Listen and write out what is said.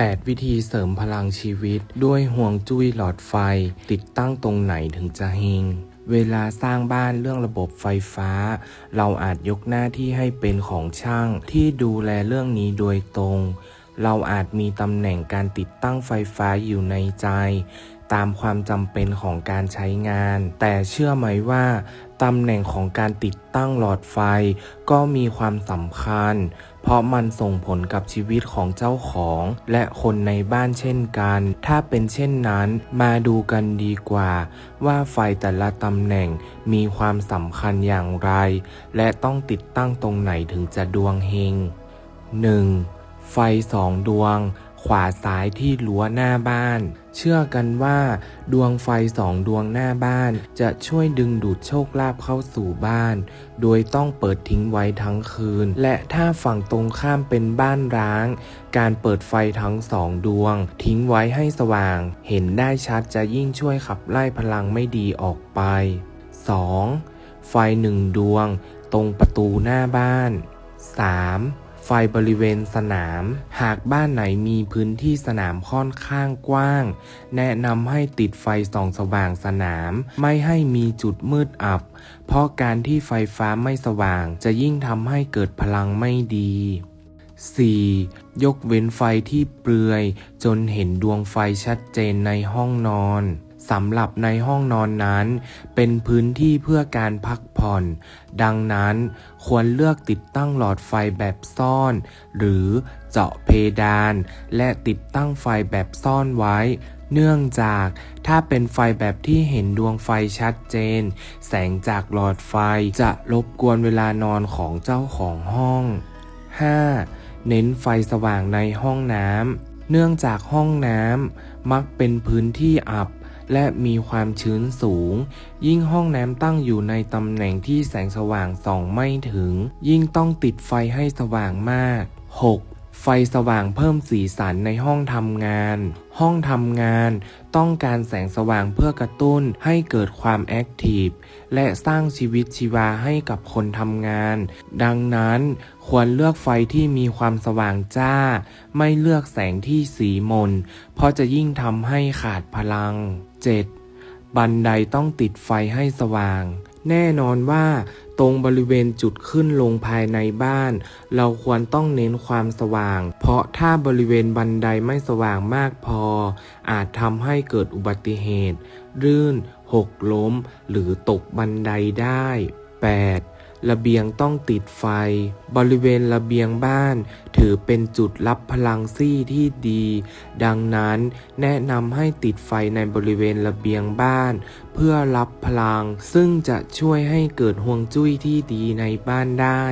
8 วิธีเสริมพลังชีวิต ด้วยห่วงจุ้ยหลอดไฟ ติดตั้งตรงไหนถึงจะเฮงเวลาสร้างบ้านเรื่องระบบไฟฟ้า เราอาจยกหน้าที่ให้เป็นของช่างที่ดูแลเรื่องนี้โดยตรง เราอาจมีตำแหน่งการติดตั้งไฟฟ้าอยู่ในใจ ตามความจำเป็นของการใช้งาน แต่เชื่อไหมว่าตำแหน่งของการติดตั้งหลอดไฟก็มีความสำคัญ เพราะมันส่งผลกับชีวิตของเจ้าของ และคนในบ้านเช่นกัน ถ้าเป็นเช่นนั้นมาดูกันดีกว่า ว่าไฟแต่ละตำแหน่งมีความสำคัญอย่างไร และต้องติดตั้งตรงไหนถึงจะดวงเฮง 1. ไฟสองดวง ขวาซ้ายที่รั้วหน้าบ้าน เชื่อกันว่า ดวงไฟสองดวงหน้าบ้าน จะช่วยดึงดูดโชคลาภเข้าสู่บ้าน โดยต้องเปิดทิ้งไว้ทั้งคืน และถ้าฝั่งตรงข้ามเป็นบ้านร้าง การเปิดไฟทั้งสองดวง ทิ้งไว้ให้สว่าง เห็นได้ชัดจะยิ่งช่วยขับไล่พลังไม่ดีออกไป 2. ไฟหนึ่งดวง ตรงประตูหน้าบ้าน 3. ไฟบริเวณสนาม หากบ้านไหนมีพื้นที่สนามค่อนข้างกว้าง แนะนำให้ติดไฟส่องสว่างสนาม ไม่ให้มีจุดมืดอับ เพราะการที่ไฟฟ้าไม่สว่างจะยิ่งทำให้เกิดพลังไม่ดี 4. ยกเว้นไฟที่เปลือย จนเห็นดวงไฟชัดเจนในห้องนอน สำหรับในห้องนอนนั้น เป็นพื้นที่เพื่อการพักผ่อน ดังนั้นควรเลือกติดตั้งหลอดไฟแบบซ่อน หรือเจาะเพดาน และติดตั้งไฟแบบซ่อนไว้ เนื่องจากถ้าเป็นไฟแบบที่เห็นดวงไฟชัดเจน แสงจากหลอดไฟจะรบกวนเวลานอนของเจ้าของห้อง 5. เน้นไฟสว่างในห้องน้ำเนื่องจากห้องน้ำมักเป็นพื้นที่อับ และมีความชื้นสูง ยิ่งห้องน้ำตั้งอยู่ในตำแหน่งที่แสงสว่างส่องไม่ถึง ยิ่งต้องติดไฟให้สว่างมาก 6. ไฟสว่างเพิ่มสีสันในห้องทำงาน ห้องทำงานต้องการแสงสว่างเพื่อกระตุ้นให้เกิดความแอคทีฟและสร้างชีวิตชีวาให้กับคนทำงาน ดังนั้นควรเลือกไฟที่มีความสว่างจ้า ไม่เลือกแสงที่สีมน เพราะจะยิ่งทำให้ขาดพลัง 7. บันไดต้องติดไฟให้สว่าง แน่นอนว่า ตรงบริเวณจุดขึ้นลงภายในบ้าน เราควรต้องเน้นความสว่าง เพราะถ้าบริเวณบันไดไม่สว่างมากพอ อาจทำให้เกิดอุบัติเหตุ รื่น หกล้ม หรือตกบันไดได้ 8. ระเบียงต้องติดไฟ บริเวณระเบียงบ้าน ถือเป็นจุดรับพลังซี่ที่ดี ดังนั้นแนะนำให้ติดไฟในบริเวณระเบียงบ้าน เพื่อรับพลัง ซึ่งจะช่วยให้เกิดห่วงจุ้ยที่ดีในบ้านได้